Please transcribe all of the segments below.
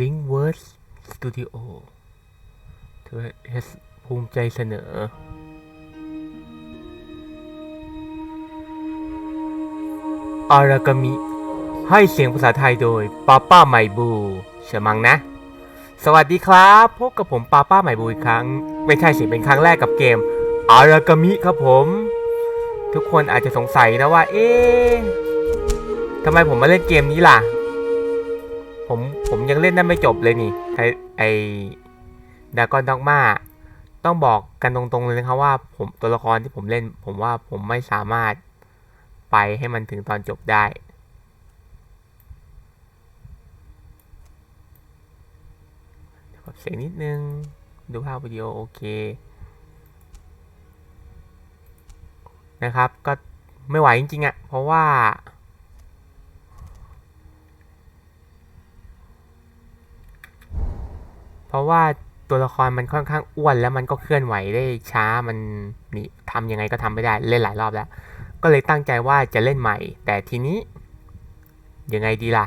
Linkverse Studio เธอภูมิใจเสนอ อารากามิ ให้เสียงภาษาไทยโดยป้าป้าไมบูเชื่อมังนะ สวัสดีครับ พบกับผมป้าป้าไมบูอีกครั้ง ไม่ใช่สิเป็นครั้งแรกกับเกม อารากามิครับผม ทุกคนอาจจะสงสัยนะว่า เอ๊ะทำไมผมมาเล่นเกมนี้ล่ะ ผม ผมยังเล่นได้ไม่จบเลยนี่ไอไอดากอนด็อกมาต้องบอกกันตรงๆเลยนะครับว่าผมตัวละครที่ผมเล่น ผมว่าผมไม่สามารถไปให้มันถึงตอนจบได้ ปรับเสียงนิดนึง ดูภาพวิดีโอโอเค นะครับ ก็ไม่ไหวจริงๆอะ่ะ เพราะว่า เพ ราะว่าตัวละครมันค่อนข้างอ้วนแล้วมันก็เคลื่อนไหวได้ช้ามันนี่ทำยังไงก็ทำไม่ได้เล่นหลายรอบแล้ว ก็เลยตั้งใจว่าจะเล่นใหม่ แต่ทีนี้ยังไงดีล่ะ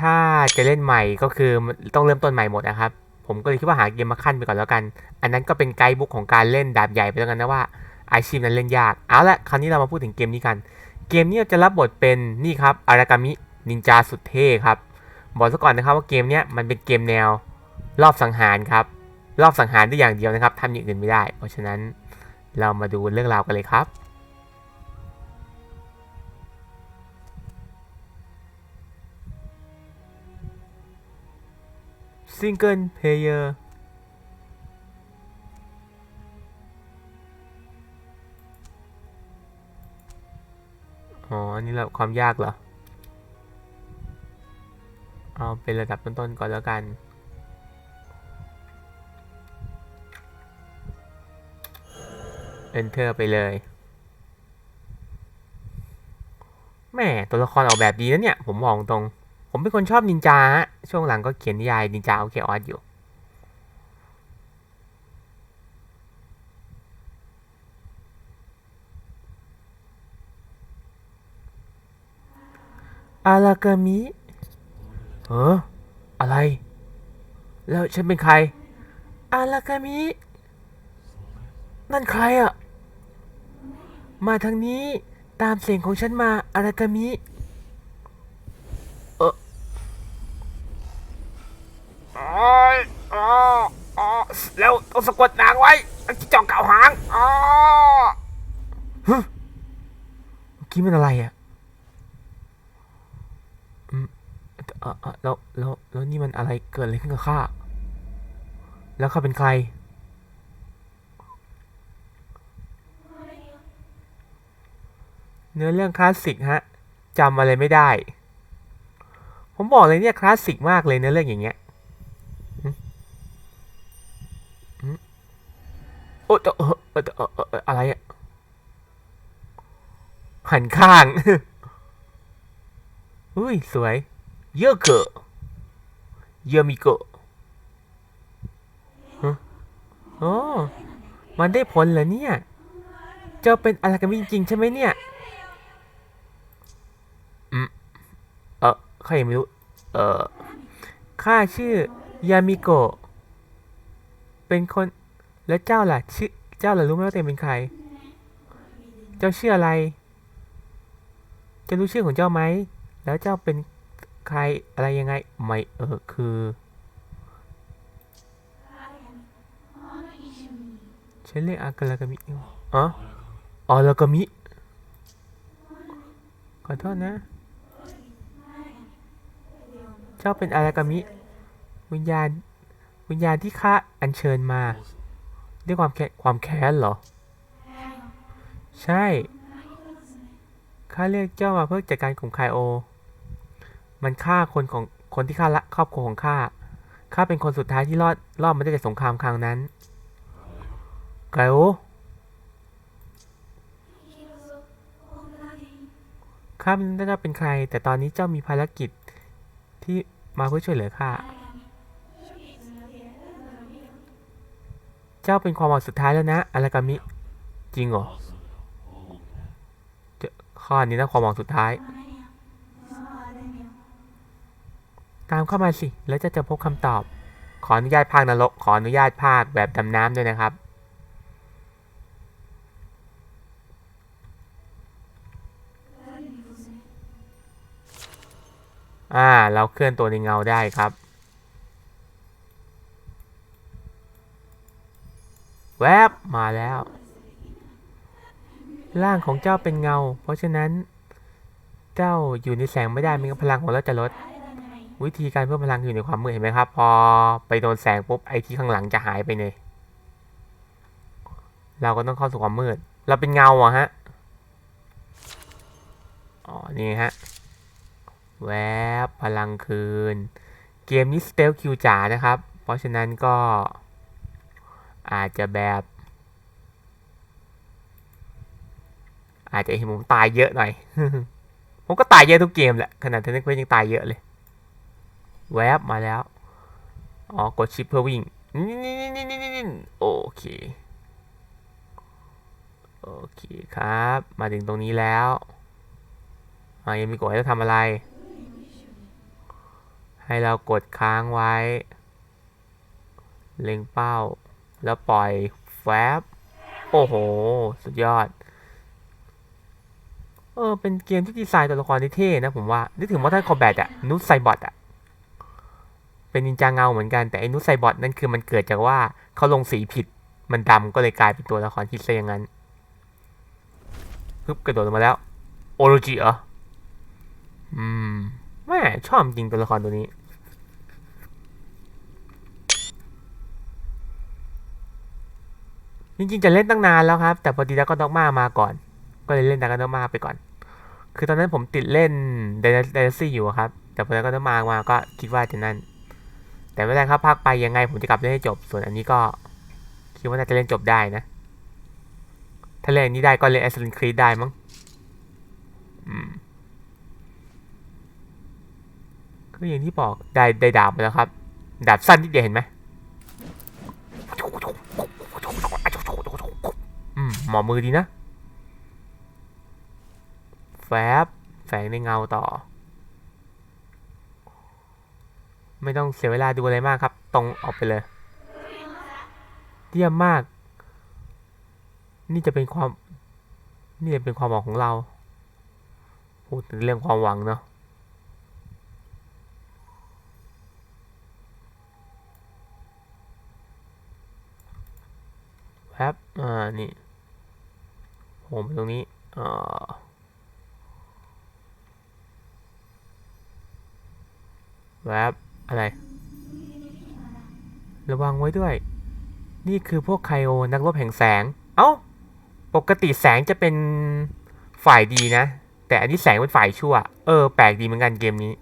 ถ้าจะเล่นใหม่ก็คือต้องเริ่มต้นใหม่หมดนะครับ ผมก็เลยคิดว่าหาเกมมาขั้นไปก่อนแล้วกัน อันนั้นก็เป็นไกด์บุ๊กของการเล่นดาบใหญ่ไปแล้วกันนะว่าอาชีพนั้นเล่นยาก เอาละคราวนี้เรามาพูดถึงเกมนี้กัน เกมนี้จะรับบทเป็นนี่ครับอารากามินินจาสุดเท่ครับ บอกซะก่อนนะครับว่าเกมเนี้ยมันเป็นเกมแนวรอบสังหารครับ รอบสังหารได้อย่างเดียวนะครับทำอย่างอื่นไม่ได้ เพราะฉะนั้นเรามาดูเรื่องราวกันเลยครับซิงเกิลเพลเยอร์อ๋ออันนี้ระดับความยากเหรอ เอาเป็นระดับต้นๆก่อนแล้วกัน Enter ไปเลยแม่ตัวละครออกแบบดีนะเนี่ย ผมมองตรง ผมเป็นคนชอบนินจาฮะช่วงหลังก็เขียนนิยายนินจาโอเคออสอยู่ อารากามิ เอออะไร แล้วฉันเป็นใคร อารากามิ นั่นใครอะ มาทางนี้ตามเสียงของฉันมาอารากามิ เออโอ้ยอ๋ออ๋อแล้วต้องสะกดนางไว้จิ้งจอกเก่าหางอ๋อฮะเมื่อกี้มันอะไรอะ เออเออแล้วแล้วแล้วนี่มันอะไรเกิดอะไรขึ้นกับข้า แล้วข้าเป็นใคร เนื้อเรื่องคลาสสิกฮะจำอะไรไม่ได้ ผมบอกเลยเนี่ยคลาสสิกมากเลยเนื้อเรื่องอย่างเงี้ยโอ้แต่เออเออเออออเอออะไรอะหันข้าง อุ้ย สวย เยอะเกอะเยอะมิโกะฮะอ๋อมันได้ผลเหรอเนี่ย เจ้าเป็นอะไรกันจริงๆใช่ไหมเนี่ย อืม เออข้ายังไม่รู้ เออข้าชื่อยามิโกะ เป็นคน แล้วเจ้าล่ะ ชื่อ เจ้าล่ะรู้ไหมว่าตัวเองเป็นใคร เจ้าชื่ออะไร จะรู้ชื่อของเจ้าไหม แล้วเจ้าเป็น ใครอะไรยังไงไม่เออคือ ฉันเรียกอากลากามิอ๋อออลากามิขอโทษนะ เจ้าเป็นอารากามิ วิญญาณ วิญญาณที่ข้าอัญเชิญมา ด้วยความแค้นความแค้นเหรอ ใช่ ข้าเรียกเจ้ามาเพื่อจัดการกลุ่มไคโอ มันฆ่าคนของคนที่ฆ่าละครอบครัวของข้า ข้าเป็นคนสุดท้ายที่รอดรอดมาได้จากสงครามครั้งนั้นไกโอข้าไม่รู้ว่าเป็นใคร แต่ตอนนี้เจ้ามีภารกิจที่มาเพื่อช่วยเหลือข้า เจ้าเป็นความหวังสุดท้ายแล้วนะอารากามิ จริงเหรอเจ้าข้อนี้นะความหวังสุดท้าย ตามเข้ามาสิ แล้วจะเจะพบคำตอบ ขออนุญาตภาคนรก ขออนุญาตภาคแบบดำน้ำด้วยนะครับ อ่า เราเคลื่อนตัวในเงาได้ครับ แวบมาแล้ว ร่างของเจ้าเป็นเงา เพราะฉะนั้น เจ้าอยู่ในแสงไม่ได้มงันพลังของเราจะลด วิธีการเพิ่มพลังอยู่ในความมืดเห็นไหมครับ พอไปโดนแสงปุ๊บไอที่ข้างหลังจะหายไปเลย เราก็ต้องเข้าสู่ความมืด เราเป็นเงาอะฮะ อ๋อ นี่ฮะ แวบพลังคืน เกมนี้สเตลคิวจ๋านะครับ เพราะฉะนั้นก็ อาจจะแบบ อาจจะเห็นผมตายเยอะหน่อย ผมก็ตายเยอะทุกเกมแหละ ขนาดเทนนิสเควยังตายเยอะเลย แวบมาแล้ว อ๋อ กดชิปเพื่อวิ่งนี่นี่นี่นี่นี่โอเค โอเคครับ มาถึงตรงนี้แล้วอ่ายังมีกดให้เราทำอะไร ให้เรากดค้างไว้ เล็งเป้า แล้วปล่อยแฟบโอ้โห สุดยอด เออ เป็นเกมที่ดีไซน์ตัวละครที่เท่นะผมว่า นึกถึงมอ r ท a l คอ b แบทอะนุสไซบอทอะ เป็นนินจาเงาเหมือนกันแต่ไอ้นุสไซบอทนั่นคือมันเกิดจากว่าเขาลงสีผิด มันดำก็เลยกลายเป็นตัวละครที่ซะอย่างนั้นฮึบกระโดดลงมาแล้ว โอโรจิเหรอ อืมแม่ชอบจริงตัวละครตัวนี้ จริงๆจะเล่นตั้งนานแล้วครับ แต่พอดีแล้วก็ด็อกมามาก่อน ก็เลยเล่นดากอนด็อกมาไปก่อน คือตอนนั้นผมติดเล่นเดนซี่อยู่ครับ แต่พอแล้วก็ต้องมามาก็คิดว่าจะนั่น แต่ไม่ได้ครับภาคไปยังไงผมจะกลับเล่นให้จบ ส่วนอันนี้ก็คิดว่าน่าจะเล่นจบได้นะ ถ้าเล่นนี้ได้ก็เล่น Assassin's Creed ได้มั้งก็อย่างที่บอกได้ได้ดาบมาแล้วครับ ดาบสั้นนิดเดียวเห็นไหมอืมหมอมือดีนะ แฟบแฝงในเงาต่อ ไม่ต้องเสียเวลาดูอะไรมากครับ ตรงออกไปเลยเยี่ยมมาก นี่จะเป็นความ นี่จะเป็นความหวังของเรา พูดถึงเรื่องความหวังเนาะแป๊บอ่า นี่ผมตรงนี้อ่าแวบ อะไร ระวังไว้ด้วย นี่คือพวกไคโอนักรบแห่งแสง เอ้า ปกติแสงจะเป็นฝ่ายดีนะ แต่อันนี้แสงเป็นฝ่ายชั่ว เออ แปลกดีเหมือนกันเกมนี้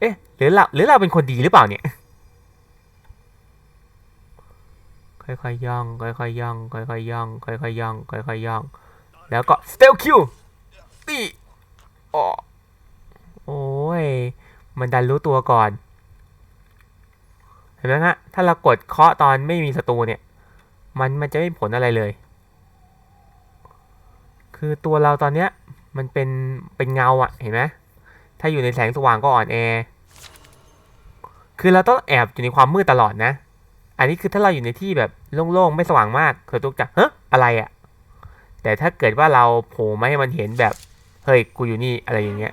เอ๊ะ หรือเราหรือเราเป็นคนดีหรือเปล่าเนี่ยค่อยๆย่อง ค่อยๆย่อง ค่อยๆย่อง ค่อยๆย่อง ค่อยๆย่อง แล้วก็สเตลคิวตีอ๋อโอ้ย มันดันรู้ตัวก่อน เห็นไหมฮะ ถ้าเรากดเคาะตอนไม่มีศัตรูเนี่ย มันมันจะไม่ผลอะไรเลย คือตัวเราตอนเนี้ยมันเป็นเป็นเงาอะเห็นไหมถ้าอยู่ในแสงสว่างก็อ่อนแอ คือเราต้องแอบอยู่ในความมืดตลอดนะ อันนี้คือถ้าเราอยู่ในที่แบบโล่งๆไม่สว่างมากเธอตุกจะเฮ้อะไรอะแต่ถ้าเกิดว่าเราโผล่มาให้มันเห็นแบบ เฮ้ย กูอยู่นี่อะไรอย่างเงี้ย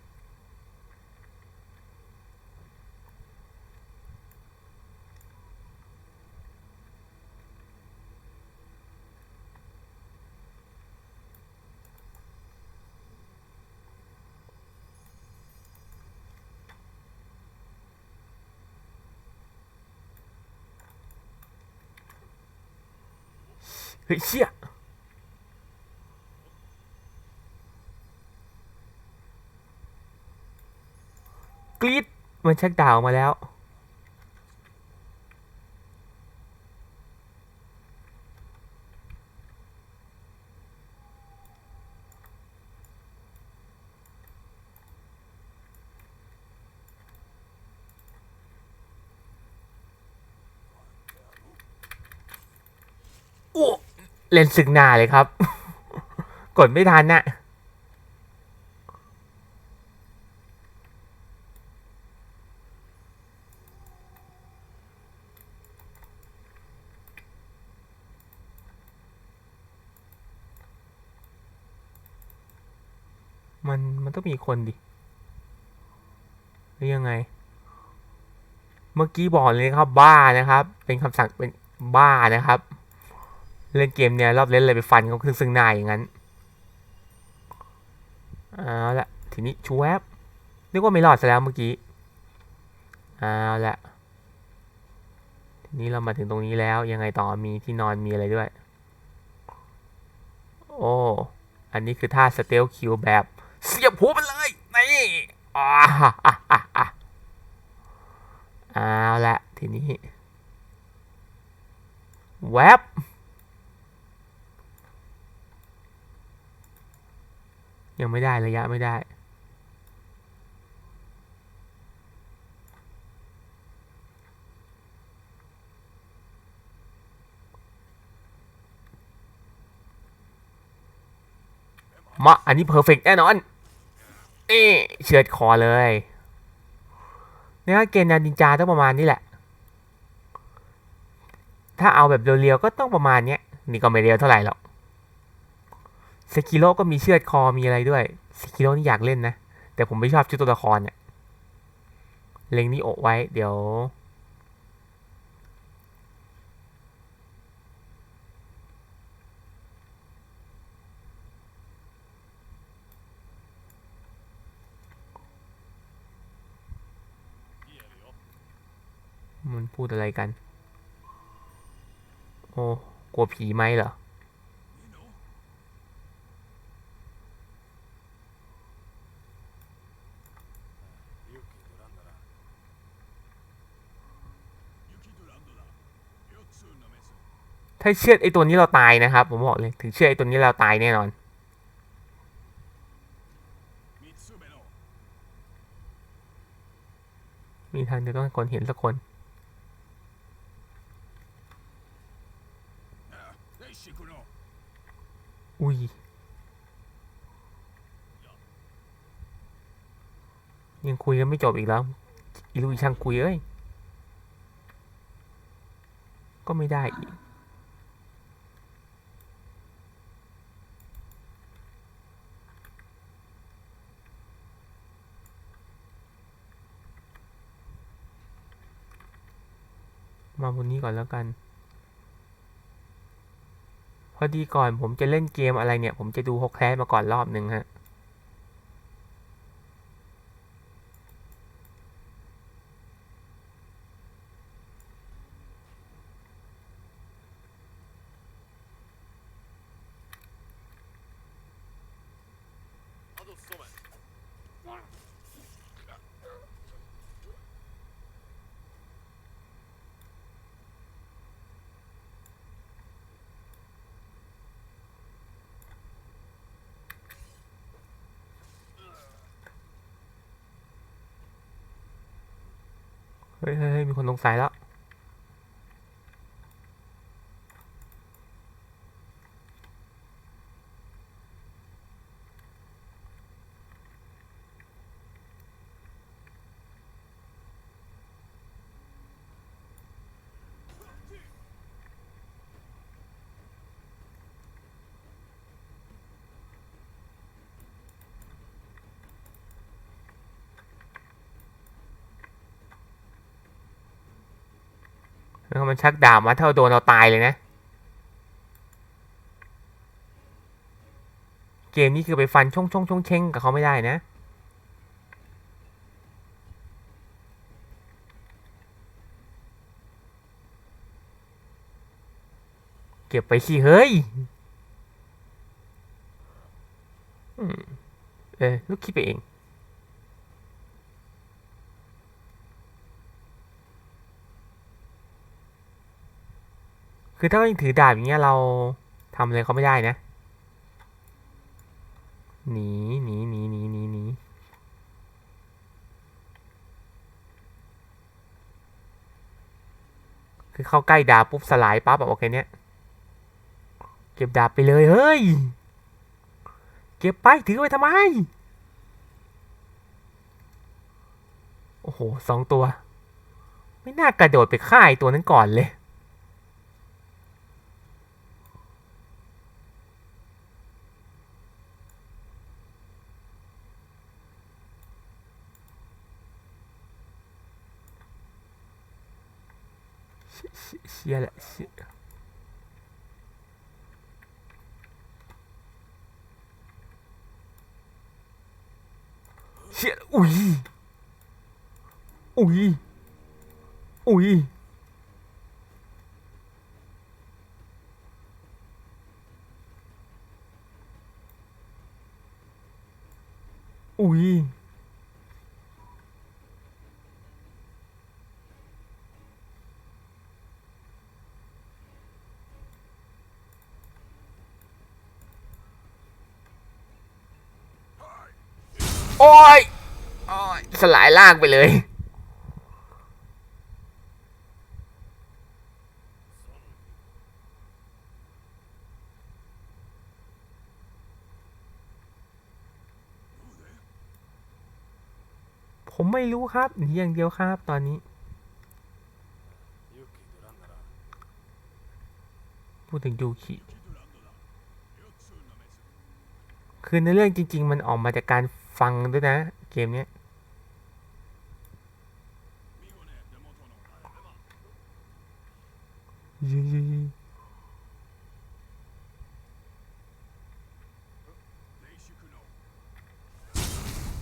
ฮ้ยเชี่ยกรีดมันเช็กดาวมาแล้ว เล่นศึกหนาเลยครับ กดไม่ทันน่ะมันมันต้องมีคนดิ หรือยังไง เมื่อกี้บอกเลยครับ บ้านะครับ เป็นคำสั่งเป็นบ้านะครับ เล่นเกมเนี่ยรอบเล่นเลยไปฟันเขาซึ่งซึ่งหน้าอย่างนั้นเอาละทีนี้ชูแวบนึกว่าไม่รอดซะแล้วเมื่อกี้เอาละทีนี้เรามาถึงตรงนี้แล้วยังไงต่อมีที่นอนมีอะไรด้วย โอ้อันนี้คือท่าสเตลคิวแบบ เสียบหัวมันเลยนี่อ่าเอาละทีนี้แวบ ยังไม่ได้ระยะไม่ได้มาอันนี้เพอร์เฟกแน่นอนนี่เชือดคอเลยเนี่ยเกณฑ์นานินจาต้องประมาณนี้แหละ ถ้าเอาแบบเรียวๆก็ต้องประมาณเนี้ย นี่ก็ไม่เรียวเท่าไหร่หรอก สกิโลก็มีเชือดคอมีอะไรด้วยสกิโลนี่อยากเล่นนะ แต่ผมไม่ชอบชุดตัวละครเนี่ยเล็งนี่โอไว้ เดี๋ยว มันพูดอะไรกัน โอ้ กลัวผีไหมเหรอ ถ้าเชื่อดไอตัวนี้เราตายนะครับ ผมบอกเลยถึงเชื่อดไอตัวนี้เราตายแน่นอน มีทางจะต้องคนเห็นสักคนอุ้ยยังคุยกันไม่จบอีกแล้วอีลุยช่างคุยเอ้ย ก็ไม่ได้อีก มาบนนี้ก่อนแล้วกัน พอดีก่อนผมจะเล่นเกมอะไรเนี่ย ผมจะดูฮกแคสมาก่อนรอบหนึ่งฮะ เฮ้ยเฮ้ยมีคนลงสายแล้ว มันชักดาบมาเท่าโดนเราตายเลยนะ เกมนี้คือไปฟันช่องช่องช่องเช่งกับเขาไม่ได้นะ เก็บไปสิเฮ้ยเออลูกคิดไปเอง คือถ้าเรายังถือดาบอย่างเงี้ยเราทำอะไรเขาไม่ได้นะ หนีหนีหนีหนีหนีหนีคือเข้าใกล้ดาบปุ๊บสลายปั๊บแบบโอเคเนี้ยเก็บดาบไปเลยเฮ้ย เก็บไปถือไว้ทำไม โอ้โหสองตัว ไม่น่ากระโดดไปฆ่าไอตัวนั้นก่อนเลย เชี่ยเชี่ยเชี่ยแหละเชี่ยเชี่ยอุ้ย อุ้ย อุ้ย อุ้ย โอ้ยโอ้ยสลายล่างไปเลย ผมไม่รู้ครับหนีอย่างเดียวครับตอนนี้พูดถึงยูคิคือในเรื่องจริง ๆ มันออกมาจากการ ฟังด้วยนะ เกมเนี้ยยิงยิงยิง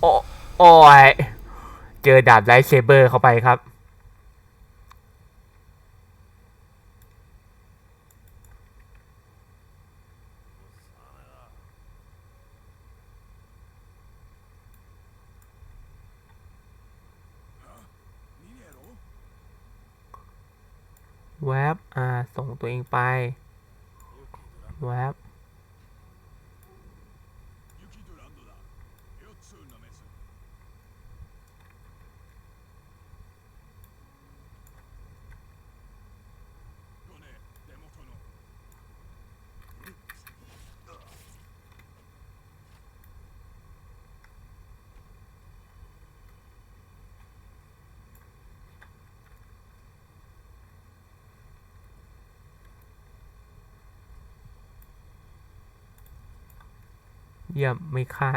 โอ้โอ้ย เจอดาบไลท์เซเบอร์เข้าไปครับ แวบอ่าส่งตัวเองไปแวบ เยี่ยมไม่ค่า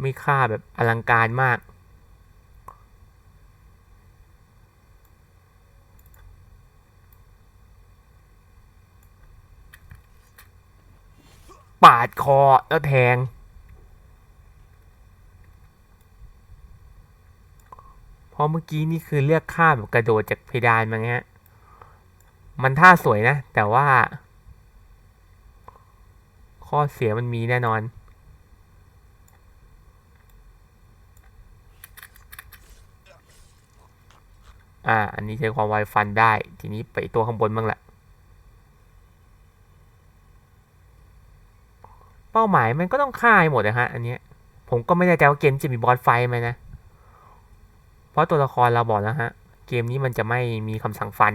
ไม่ค่าแบบอลังการมาก ปาดคอแล้วแทง เพราะเมื่อกี้นี่คือเลือกค่าแบบกระโดดจากเพดานมาเงี้ย มันท่าสวยนะ แต่ว่า ข้อเสียมันมีแน่นอน อ่า อันนี้ใช้ความไวฟันได้ ทีนี้ไปตัวข้างบนบ้างแหละ เป้าหมายมันก็ต้องฆ่าให้หมดนะฮะ อันนี้ผมก็ไม่แน่ใจว่าเกมจะมีบอสไฟไหมนะ เพราะตัวละครเราบอกแล้วฮะ เกมนี้มันจะไม่มีคำสั่งฟัน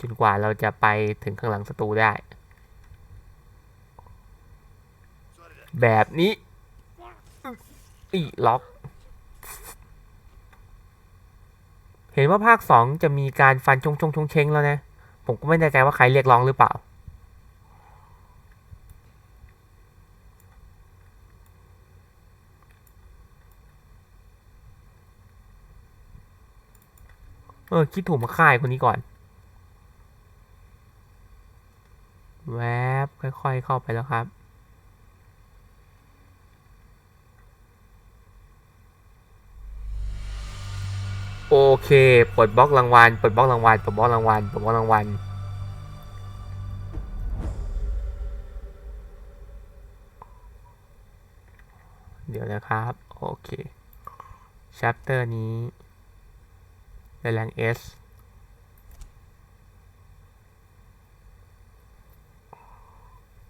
จนกว่าเราจะไปถึงข้างหลังศัตรูได้ แบบนี้อีล็อก เห็นว่าภาคสองจะมีการฟันชงชงชงเชงแล้วนะ ผมก็ไม่แน่ใจว่าใครเรียกร้องหรือเปล่า เออ คิดถูกมาค่ายคนนี้ก่อน แวบค่อย ๆ เข้าไปแล้วครับ โอเคปลดบล็อกรางวัลปลดบล็อกรางวัลปลดบล็อกรางวัลปลดบล็อกรางวัลเดี๋ยวนะครับ โอเค chapter นี้ในแรง S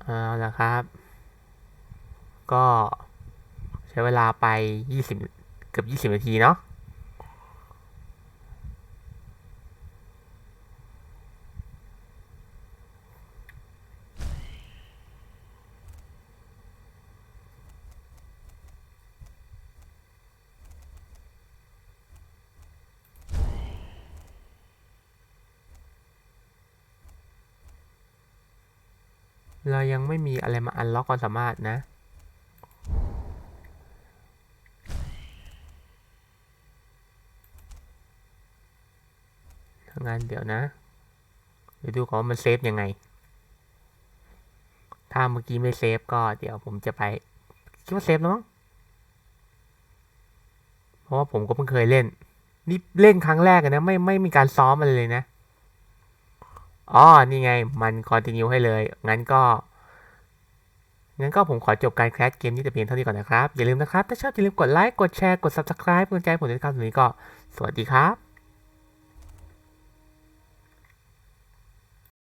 เอาละครับ ก็ใช้เวลาไป 20 เกือบ 20 นาทีเนาะ เรายังไม่มีอะไรมาอันล็อกความสามารถนะถ้างั้นเดี๋ยวนะ เดี๋ยวดูก่อนว่ามันเซฟยังไง ถ้าเมื่อกี้ไม่เซฟก็เดี๋ยวผมจะไป คิดว่าเซฟแล้วมั้ง เพราะว่าผมก็เพิ่งเคยเล่น นี่เล่นครั้งแรกนะ ไม่ไม่มีการซ้อมอะไรเลยนะ อ๋อ นี่ไง มันคอนติเนียให้เลย งั้นก็ งั้นก็ผมขอจบการแคสเกมนี้แต่เพียงเท่านี้ก่อนนะครับ อย่าลืมนะครับ ถ้าชอบอย่าลืมกดไลค์ กดแชร์ กด subscribe เป็นกำลังใจให้ผมในการสนี้ก็ สวัสดีครับ